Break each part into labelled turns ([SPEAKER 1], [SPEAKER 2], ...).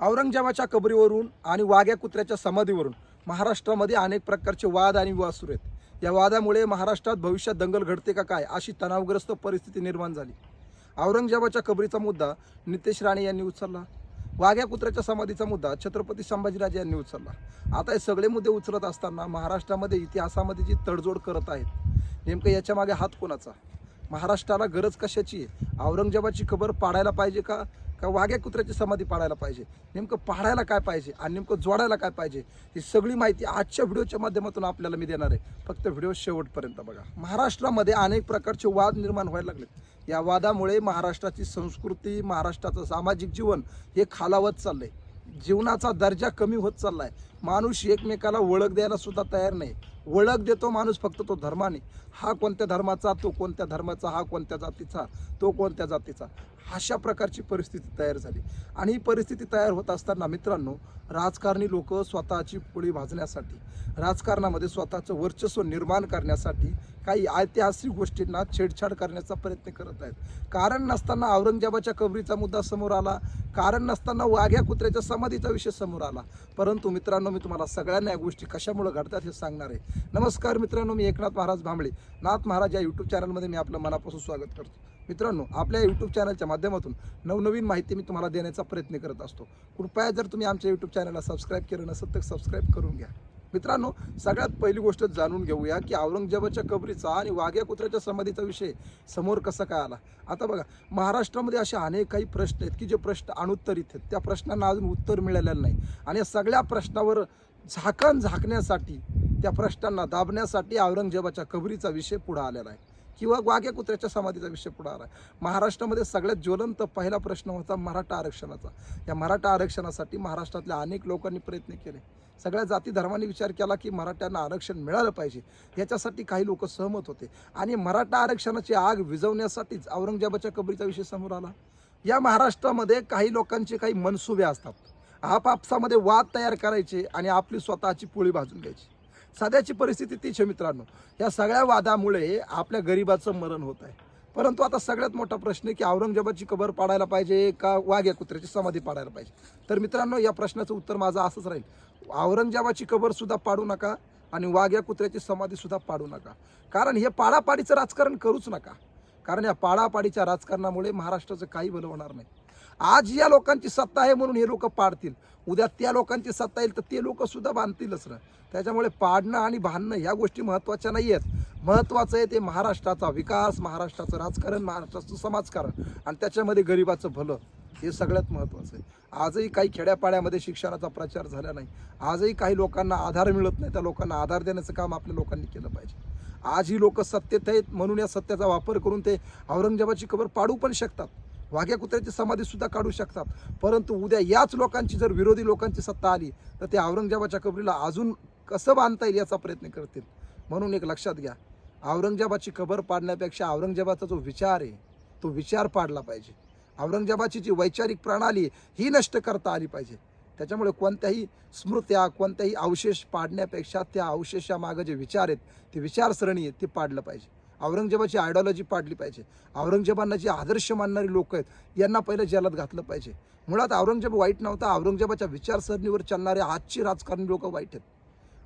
[SPEAKER 1] औरंगजेबाच्या कबरीवरून आणि वाघ्या कुत्र्याच्या समाधीवरून महाराष्ट्रामध्ये अनेक प्रकारचे वाद आणि विवाद सुरू आहेत. या वादामुळे महाराष्ट्रात भविष्यात दंगल घडते का काय अशी तणावग्रस्त परिस्थिती निर्माण झाली. औरंगजेबाच्या कबरीचा मुद्दा नितेश राणे यांनी उचलला. वाघ्या कुत्र्याच्या समाधीचा मुद्दा छत्रपती संभाजीराजे यांनी उचलला. आता हे सगळे मुद्दे उचलत असताना महाराष्ट्रामध्ये इतिहासामध्ये जी तडजोड करत आहेत नेमकं याच्या मागे हात कोणाचा? महाराष्ट्राला गरज कशाची आहे? औरंगजेबाची खबर पाडायला पाहिजे का? का वाघ्या कुत्र्याची समाधी पाडायला पाहिजे? नेमकं पाडायला काय पाहिजे? आणि नेमकं जोडायला काय पाहिजे? ही सगळी माहिती आजच्या व्हिडिओच्या माध्यमातून आपल्याला मी देणार आहे. फक्त व्हिडिओ शेवटपर्यंत बघा. महाराष्ट्रामध्ये अनेक प्रकारचे वाद निर्माण व्हायला लागले या वादामुळे महाराष्ट्राची संस्कृती महाराष्ट्राचं सामाजिक जीवन हे खालावत चाललंय. जीवनाचा दर्जा कमी होत चाललाय. माणूस एकमेकाला ओळख द्यायला सुद्धा तयार नाही. ओळख देतो माणूस फक्त तो धर्माने. हा कोणत्या धर्माचा तो कोणत्या धर्माचा हा कोणत्या जातीचा तो कोणत्या जातीचा. अशा प्रकारची परिस्थिती तयार झाली. आणि ही परिस्थिती तयार होत असताना मित्रांनो राजकारणी लोक स्वतःची पोळी भाजण्यासाठी राजकारणामध्ये स्वतःचं वर्चस्व निर्माण करण्यासाठी काही ऐतिहासिक गोष्टींना छेडछाड करण्याचा प्रयत्न करत आहेत. कारण नसताना औरंगजेबाच्या कबरीचा मुद्दा समोर आला कारण नसताना वाघ्या कुत्र्याच्या समाधीचा विषय समोर आला. परंतु मित्रांनो मी तुम्हाला सगळ्यांना या गोष्टी कशामुळे घडतात हे सांगणार आहे. नमस्कार मित्रांनो मी एकनाथ महाराज भांबळे. नाथ महाराज या यूट्यूब चॅनलमध्ये मी आपलं मनापासून स्वागत करतो. मित्रांनो आपल्या यूट्यूब चॅनलच्या माध्यमातून नवनवीन माहिती मी तुम्हाला देण्याचा प्रयत्न करत असतो. कृपया जर तुम्ही आमच्या यूट्यूब चॅनलला सबस्क्राईब केलं नसेल तर सबस्क्राईब करून घ्या. मित्रांनो सगळ्यात पहिली गोष्ट जाणून घेऊया की औरंगजेबाच्या कबरीचा आणि वाघ्या कुत्र्याच्या समाधीचा विषय समोर कसा काय आला? आता बघा महाराष्ट्रामध्ये असे अनेक काही प्रश्न आहेत की जे प्रश्न अनुत्तरित आहेत. त्या प्रश्नांना अजून उत्तर मिळालेलं नाही. आणि या सगळ्या प्रश्नावर झाकण झाकण्यासाठी त्या प्रश्नांना दाबण्यासाठी औरंगजेबाच्या कबरीचा विषय पुढे आलेला आहे. किंवा वाघ्या कुत्र्याच्या समाधीचा विषय पुढे आला आहे महाराष्ट्रामध्ये सगळ्यात ज्वलंत पहिला प्रश्न होता मराठा आरक्षणाचा. या मराठा आरक्षणासाठी महाराष्ट्रातल्या अनेक लोकांनी प्रयत्न केले. सगळ्या जाती धर्मांनी विचार केला की मराठ्यांना आरक्षण मिळालं पाहिजे. याच्यासाठी काही लोक सहमत होते. आणि मराठा आरक्षणाची आग विझवण्यासाठीच औरंगजेबाच्या कबरीचा विषय समोर आला. या महाराष्ट्रामध्ये काही लोकांचे काही मनसुबे असतात. आपापसामध्ये वाद तयार करायचे आणि आपली स्वतःची पोळी भाजून घ्यायची. सध्याची परिस्थिती तीच आहे मित्रांनो. या सगळ्या वादामुळे आपल्या गरिबाचं मरण होत आहे. परंतु आता सगळ्यात मोठा प्रश्न आहे की औरंगजेबाची कबर पाडायला पाहिजे का वाघ या कुत्र्याची समाधी पाडायला पाहिजे? तर मित्रांनो या प्रश्नाचं उत्तर माझं असंच राहील. औरंगजेबाची कबरसुद्धा पाडू नका आणि वाघ या कुत्र्याची समाधीसुद्धा पाडू नका. कारण हे पाडापाडीचं राजकारण करूच नका. कारण या पाडापाडीच्या राजकारणामुळे महाराष्ट्राचं काही भलं होणार नाही. आज या लोकांची सत्ता आहे म्हणून हे लोक पाडतील. उद्या त्या लोकांची सत्ता येईल तर ते लोक सुद्धा बांधतीलच ना. त्याच्यामुळे पाडणं आणि बांधणं ह्या गोष्टी महत्त्वाच्या नाही आहेत. महत्त्वाचं आहे ते महाराष्ट्राचा विकास महाराष्ट्राचं राजकारण महाराष्ट्राचं समाजकारण आणि त्याच्यामध्ये गरिबाचं भलं. हे सगळ्यात महत्त्वाचं आहे. आजही काही खेड्यापाड्यामध्ये शिक्षणाचा प्रचार झाला नाही. आजही काही लोकांना आधार मिळत नाही. त्या लोकांना आधार देण्याचं काम आपल्या लोकांनी केलं पाहिजे. आज ही लोक सत्तेत आहेत म्हणून या सत्याचा वापर करून ते औरंगजेबाची खबर पाडू पण शकतात. वाघ्या कुत्र्याची समाधी सुद्धा काढू शकतात. परंतु उद्या याच लोकांची जर विरोधी लोकांची सत्ता आली तर ते औरंगजेबाच्या कबरीला अजून कसं बांधता येईल याचा प्रयत्न करतील? म्हणून एक लक्षात घ्या. औरंगजेबाची कबर पाडण्यापेक्षा औरंगजेबाचा जो विचार आहे तो विचार पाडला पाहिजे. औरंगजेबाची जी वैचारिक प्रणाली आहे, ही नष्ट करता आली पाहिजे. त्याच्यामुळे कोणत्याही स्मृत्या कोणत्याही अवशेष पाडण्यापेक्षा त्या अवशेषामागं जे विचार आहेत ते विचारसरणी आहेत ते पाडलं पाहिजे. औरंगजेबाची आयडॉलॉजी पाडली पाहिजे. औरंगजेबांना जे आदर्श मानणारी लोक आहेत यांना पहिलं जेलात घातलं पाहिजे. मुळात औरंगजेब वाईट नव्हता. औरंगजेबाच्या विचारसरणीवर चालणारे आजची राजकारणी लोक वाईट आहेत.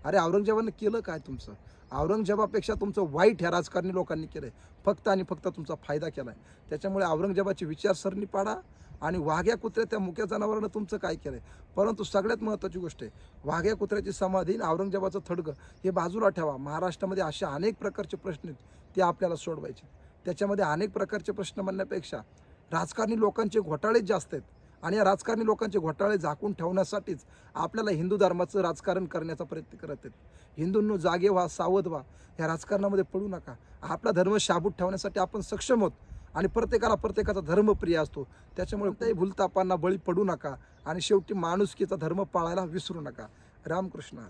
[SPEAKER 1] अरे औरंगजेबानं केलं काय तुमचं? औरंगजेबापेक्षा तुमचं वाईट ह्या राजकारणी लोकांनी केलं आहे फक्त आणि फक्त तुमचा फायदा केला आहे त्याच्यामुळे औरंगजेबाची विचारसरणी पाडा. आणि वाघ्या कुत्र्या त्या मुक्या जनावरानं तुमचं काय केलं आहे परंतु सगळ्यात महत्त्वाची गोष्ट आहे वाघ्या कुत्र्याची समाधी आणि औरंगजेबाचं थडगं हे बाजूला ठेवा. महाराष्ट्रामध्ये असे अनेक प्रकारचे प्रश्न आहेत ते आपल्याला सोडवायचे त्याच्यामध्ये अनेक प्रकारचे प्रश्न म्हणण्यापेक्षा राजकारणी लोकांचे घोटाळेच जास्त आहेत आणि या राजकारणी लोकांचे घोटाळे झाकून ठेवण्यासाठीच आपल्याला हिंदू धर्माचं राजकारण करण्याचा प्रयत्न करत आहेत. हिंदूंनो जागे व्हा सावध व्हा. या राजकारणामध्ये पडू नका. आपला धर्म शाबूत ठेवण्यासाठी आपण सक्षम आहोत. आणि प्रत्येकाला प्रत्येकाचा धर्म प्रिय असतो. त्याच्यामुळे कोणत्याही भूलतापांना बळी पडू नका आणि शेवटी माणुसकीचा धर्म पाळायला विसरू नका. रामकृष्ण.